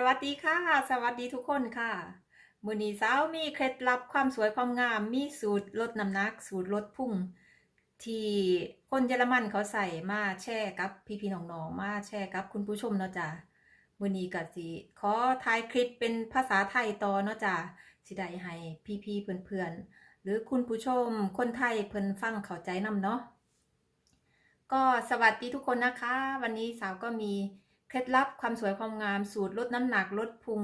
สวัสดีค่ะ สวัสดีทุกคนค่ะมือนี้สาวมีเคล็ดลับความสวยความงาม มีสูตรลดน้ำหนัก สูตรลดพุงที่คนเยอรมันเขาใส่มาแชร์กับพี่ๆน้องๆมาแชร์กับคุณผู้ชมเนาะจ้ะมือนี้ก็สิขอถ่ายคลิปเป็นภาษาไทยต่อเนาะจ้ะสิได้ให้พี่ๆเพื่อนๆหรือคุณผู้ชมคนไทยเพิ่นฟังเข้าใจนำเนาะก็สวัสดีทุกคนนะคะ วันนี้สาวก็มี เคล็ดลับความสวยความงามสูตรลดน้ำหนักลดพุง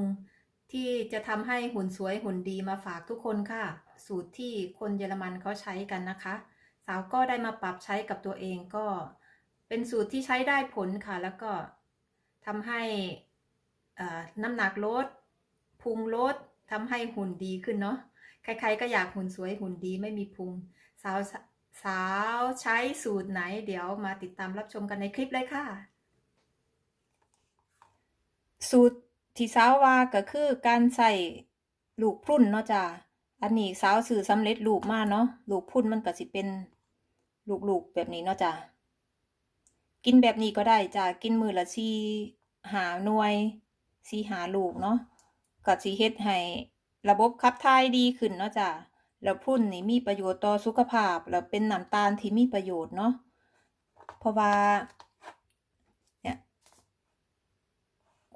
ที่จะทำให้หุ่นสวยหุ่นดีมาฝากทุกคนค่ะ สูตรที่คนเยอรมันเขาใช้กันนะคะ สาวก็ได้มาปรับใช้กับตัวเองก็ เป็นสูตรที่ใช้ได้ผลค่ะ แล้วก็ทำให้น้ำหนักลดพุงลดทำให้หุ่นดีขึ้นเนาะใครๆก็อยากหุ่นสวยหุ่นดีไม่มีพุงสาวสาวใช้สูตรไหน เดี๋ยวมาติดตามรับชมกันในคลิปเลยค่ะ สูตรที่สาวว่าก็คือการใส่ลูกพุ่นเนาะจ้ะอันนี้สาวสื่อสำเร็จรูปมาเนาะลูกพุ่นมันก็สิเป็นลูกๆแบบนี้เนาะจ้ะกินแบบนี้ก็ได้จ้ะกินมือละสี่หาหน่วยสีหาลูกเนาะก็สิเฮ็ดให้ระบบขับถ่ายดีขึ้นเนาะจ้ะแล้วพุ่นนี่มีประโยชน์ต่อสุขภาพ แล้วเป็นน้ำตาลที่มีประโยชน์เนาะเพราะว่า เนี่ย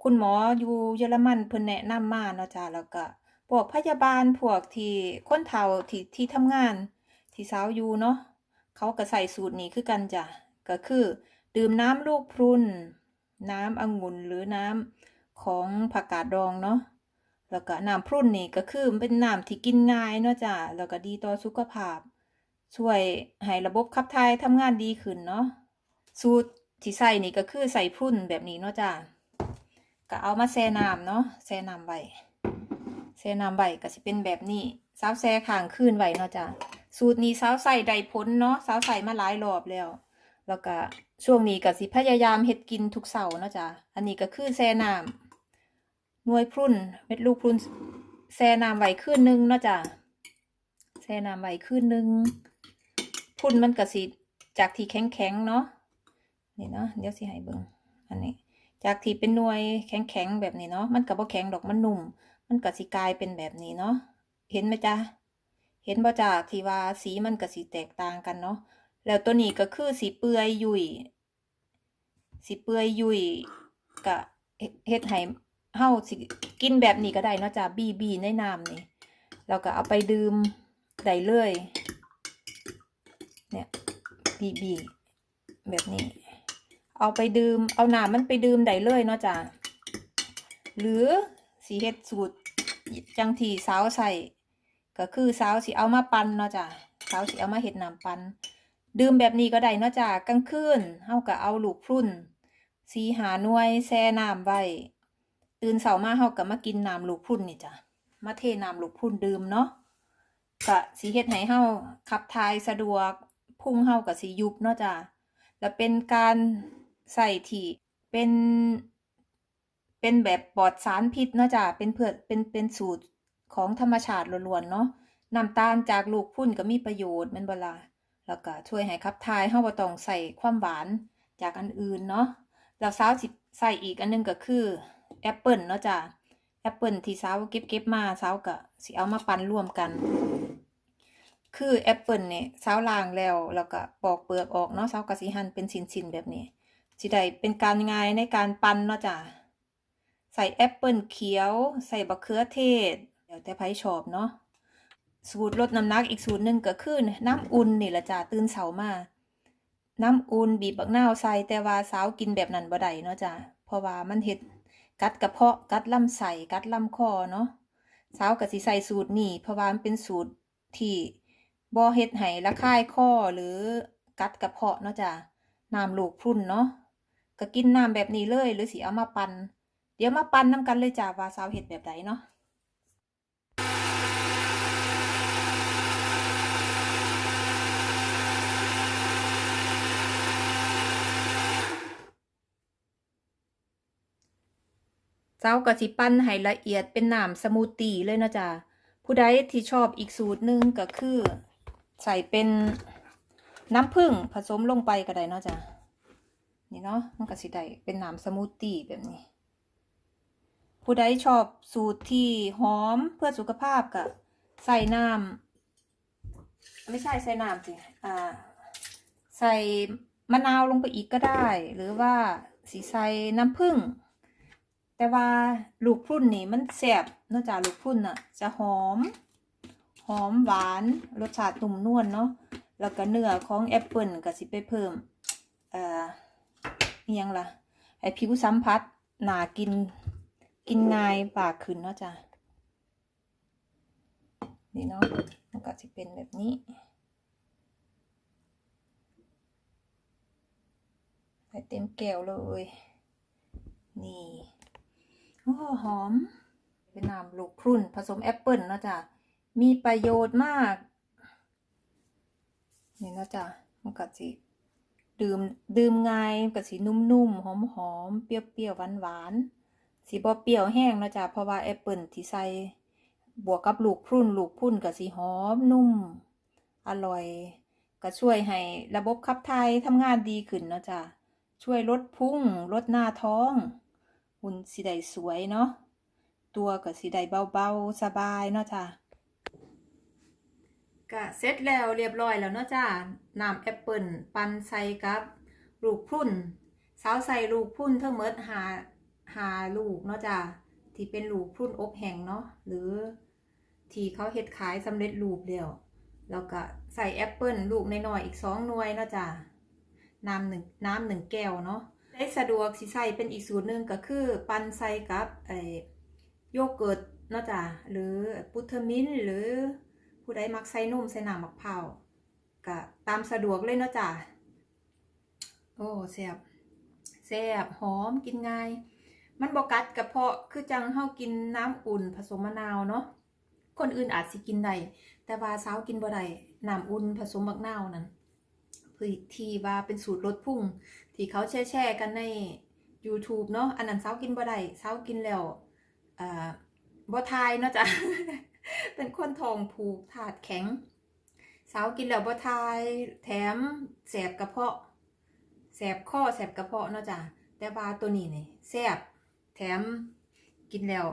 คุณหมออยู่เยอรมันเพิ่นแนะนำมาเนาะจ้ะแล้วก็พวกพยาบาลพวกที่คนเฒ่าที่ที่ทำงาน ที่สาวอยู่เนาะเขาก็ใส่สูตรนี้คือกันจ้ะก็คือ ดื่มน้ำลูกพรุนน้ำองุ่นหรือน้ำของผักกาดดองเนาะแล้วก็น้ำพรุ่นนี่ก็คือเป็นน้ำที่กินง่ายเนาะจ้ะแล้วก็ดีต่อสุขภาพ ช่วยให้ระบบขับถ่ายทำงานดีขึ้นเนาะสูตรที่ใส่นี่ก็คือใส่พรุ่นแบบนี้เนาะจ้ะ ก็เอามาแช่น้ำเนาะแช่น้ำไว้แช่น้ำไว้ก็สิเป็นแบบนี้สาวแช่ข้างคืนไว้เนาะจ้ะสูตรนี้สาวใส่ได้ผลเนาะสาวใส่มาหลายรอบแล้ว แล้วก็ช่วงนี้ก็สิพยายามเฮ็ดกินทุกเสาร์เนาะจ้ะอันนี้ก็คือแช่น้ำหน่วยพรุ่นเม็ดลูกพรุ่นแช่น้ำไว้คืนหนึงเนาะจ้ะแช่น้ำไว้คืนหนึงพรุ่นมันก็สิจากที่แข็งแข็งๆเนาะนี่เนาะเดี๋ยวสิให้เบิ่งอันนี้ จากที่เป็นหน่วยแข็งแข็งๆแบบนี้เนาะมันก็บ่แข็งดอกมันนุ่ม มันก็สิกลายเป็นแบบนี้เนาะเห็นไหมจ๊ะเห็นบ่จ้ะที่ว่าสีมันก็สิแตกต่างกันเนาะแล้วตัวนี้ก็คือสีเปื่อยยุ่ยสีเปื่อยยุ่ยก็เฮ็ดให้เฮาสิกินแบบนี้ก็ได้เนาะจ้ะบีบีในน้ำนี่แล้วก็เอาไปดื่มได้เลยเนี่ยบีบีแบบนี้ เอาไปดื่ม เอาหน้ำมันไปดื่มได้เลยเนาะจ้ะ หรือสีเฮ็ดสูตรจังที่สาวใส่ก็คือสาวสิเอามาปั่นเนาะจ้ะสาวสิเอามาเฮ็ดน้ำปั่นดื่มแบบนี้ก็ได้เนาะจ้ะกลางคืนเฮาก็เอาลูกพรุ่น สีหาหน่วยแช่น้ำไว้ ตื่นเช้ามาเฮาก็มากินน้ำลูกพรุ่นนี่จ้ะ มาเทน้ำลูกพรุ่นดื่มเนาะก็สิเฮ็ดให้เฮาขับถ่ายสะดวก พุ่งเฮาก็สิยุบเนาะจ้ะแล้วเป็นการ ใส่ที่เป็นเป็นแบบปลอดสารพิษเนาะจ้ะเป็นเพื่อเป็นเป็นสูตรของธรรมชาติล้วนๆเนาะน้ำตาลจากลูกพุ่นก็มีประโยชน์ม่นบ่ล่ะแล้วก็ช่วยให้ขับถ่ายเฮาบ่ต้องใส่ความหวานจากอันอื่นเนาะแล้วสาวสิใส่อีกอันหนึงก็คือแอปเปิลเนาะจ้ะแอปเปิลที่สาวเก็บเก็บมาสาวก็สิเอามาปั่นร่วมกัน คือแอปเปิลเนี่ยสาวล้างแล้วแล้วก็ปอกเปลือกออกเนาะสาวก็สิหั่นเป็นชิ้นๆแบบนี้ สิได้เป็นการง่ายในการปั่นเนาะจ้ะใส่แอปเปิลเขียว ใส่บักเขือเทศ เดี๋ยวแต่ไผชอบเนาะสูตรลดน้ำหนักอีกสูตรหนึ่งก็คือน้ำอุ่นนี่ละจ้ะตื่นเช้ามาน้ำอุ่นบีบบักนาวใส่แต่ว่าสาวกินแบบนั้นบ่ได้เนาะจ้ะเพราะว่ามันเฮ็ดกัดกระเพาะกัดลำไส้กัดลำคอเนาะสาวก็สิใส่สูตรนี้เพราะว่ามันเป็นสูตรที่บ่เฮ็ดให้ระคายคอหรือกัดกระเพาะเนาะจ้ะน้ำลูกพรุ่นเนาะ ก็กินน้ำแบบนี้เลย หรือสิเอามาปั่นเดี๋ยวมาปั่นนํกันเลยจ้ะว่าสาวเฮ็ดแบบใดเนาะสาก็สิปั่นให้ละเอียดเป็นน้ำสมูทตี้เลยนะจ้ะผู้ใดที่ชอบอีกสูตรหนึ่งก็คือ ใส่เป็นน้ำผึ้งผสมลงไปก็ได้นะจ้ะ นี่เนาะมันก็สิได้เป็นน้ำสมูทตี้แบบนี้ ผู้ใดชอบสูตรที่หอมเพื่อสุขภาพก็ใส่น้ำไม่ใช่ใส่น้ำสิอ่าใส่มะนาวลงไปอีกก็ได้ หรือว่าสีใส่น้ำผึ้งแต่ว่าลูกพรุ่นนี่มันแสบนอกจากลูกพรุ่นน่ะ จะหอม หอมหวานรสชาตินุ่มนวลเนาะแล้วก็เนื้อของแอปเปิลก็สิไปเพิ่มเอ่อ อิหยังล่ะ ไอผิวสัมผัสหนากิน กินง่ายปากขึ้นเนาะจ้ะนี่เนาะมันก็จะเป็นแบบนี้ใส่เต็มแก้วเลย นี่โอ้หอม เป็นน้ำลูกพรุ่นผสมแอปเปิลเนาะจ๊ะมีประโยชน์มาก นี่เนาะจ๊ะมันก็สิ ดื่มดื่มง่ายมันก็สินุ่มๆหอมๆเปรี้ยวๆหวานๆสิบ่เปรี้ยวแห้งเนาะจ๊ะเพราะว่าแอปเปิลที่ใส่บวกกับลูกพรุ่นลูกพรุ่นก็สิหอมนุ่ม อร่อย ก็ช่วยให้ระบบขับถ่ายทำงานดีขึ้นเนาะจ๊ะช่วยลดพุงลดหน้าท้อง หุ่นสิได้สวยเนาะตัวก็สิได้เบาๆสบายเนาะจ้ะ ก็เสร็จแล้วเรียบร้อยแล้วเนาะจ้ะน้ำแอปเปิลปั่นใส่กับลูกพุ่นสาวใส่ลูกพุ่นทั้งหมดหาหาลูกเนาะจ้ะที่เป็นลูกพุ่นอบแห้งเนาะหรือที่เขาเฮ็ดขายสำเร็จรูปแล้วแล้วก็ใส่แอปเปิลลูกน้อยๆอีกสองหน่วยเนาะจ้ะน้ำหนึ่งน้ำหนึ่งแก้วเนาะได้สะดวกสิใส่เป็นอีกสูตรหนึ่งก็คือ ปั่นใส่กับไอโยเกิร์ตเนาะจ้ะหรือปุทมินหรือ ผู้ใดมักใส่นมใส่น้ำมะพร้าวก็ตามสะดวกเลยเนาะจ้ะโอ้แซ่บแซ่บหอมกินง่าย มันบกัดกระเพาะคือจังเฮากินน้ำอุ่นผสมมะนาวเนาะคนอื่นอาจสิกินได้แต่ว่าสาวกินบ่ได้น้ำอุ่นผสมมะนาวนั่นที่ว่าเป็นสูตรลดพุ่ง ที่เขาแช่แช่กันใน YouTube เนาะอันนั้นเช้ากินบ่ได้เช้ากินแล้วอ่าบ่ทายเนาะจ้ะ เป็นคนทองผูกถาดแข็งเช้ากินแล้วบ่ทาย แถมแสบกระเพาะ แสบข้อแสบกระเพาะเนาะจ้ะแต่ว่าตัวนี้นี่แสบแถมกินแล้ว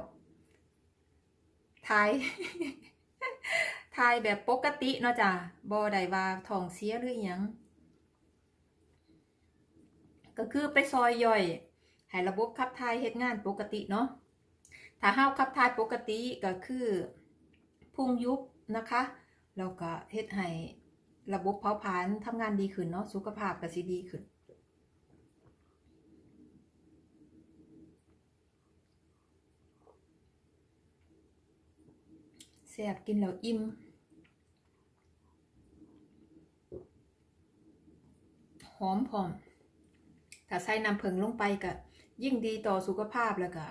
ทายทายแบบปกติเนาะจ้ะบ่ได้ว่าทองเสียหรือหยังก็คือไปซอยย่อยให้ระบบขับถ่ายเฮ็ดงานปกติเนาะถ้าเฮาขับถ่ายปกติก็คือ พุงยุบนะคะแล้วก็เฮ็ดให้ระบบเผาผลาญทำงานดีขึ้นเนาะสุขภาพก็สิดีขึ้นแซ่บกินแล้วอิ่มหอมพอมถ้าใส่น้ำผึ้งลงไปก็ยิ่งดีต่อสุขภาพแล้วก็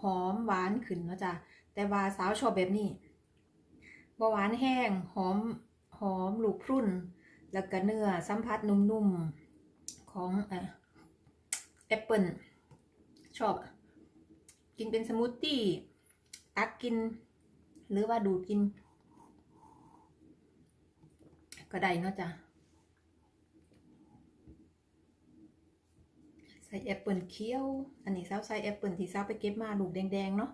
หอมหวานขึ้นเนาะจ้ะแต่ว่าสาวชอบแบบนี้ บหวานแห้งหอมหอมลูกพรุ่น แล้วก็เนื้อสัมผัสนุ่มๆของแอปเปิลชอบ กินเป็นสมูทตี้ตักกิน หรือว่าดูดกิน ก็ได้เนาะจ้ะใส่แอปเปิลเคี้ยว อันนี้สาใส่แอปเปิลที่สาไปเก็บมาลูกแดงๆเนาะ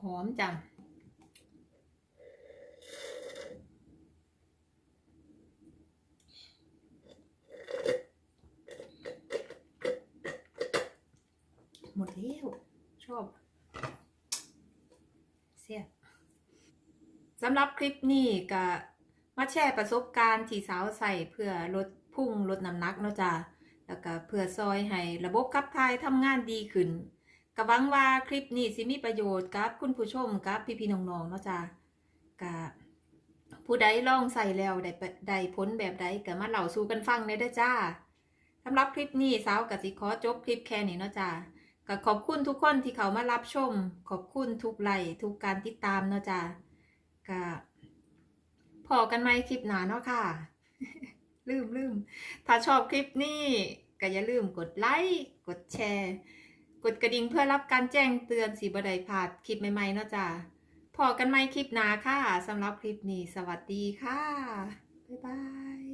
หอมจังหมดแล้วชอบเสียสำหรับคลิปนี้ก็มาแชร์ประสบการณ์ที่สาวใส่เพื่อลดพุ่งลดน้ำหนักเนาะจ้ะแล้วก็เพื่อซอยให้ระบบขับถ่ายทำงานดีขึ้น ก็หวังว่าคลิปนี้สิมีประโยชน์กับคุณผู้ชมกับพี่ๆน้องๆเนาะจ้ะก็ผู้ใดลองใส่แล้วได้ได้ผลแบบใดก็มาเล่าสู่กันฟังได้เด้จ้าสำหรับคลิปนี้สาวกสิขอจบคลิปแค่นี้เนาะจ้าก็ขอบคุณทุกคนที่เขามารับชม ขอบคุณทุกไลค์ทุกการติดตามเนาะจ้าก็พอกันไหมคลิปหนาเนาะค่ะ ลืมลืมถ้าชอบคลิปนี้ก็อย่าลืมกดไลค์กดแชร์ ดกระดิ่งเพื่อรับการแจ้งเตือนสีบดายผ่าดคลิปใหม่ๆเนาะจ้ะพอกันไหมคลิปหน้าค่ะสำหรับคลิปนี้ สวัสดีค่ะ บ๊ายบาย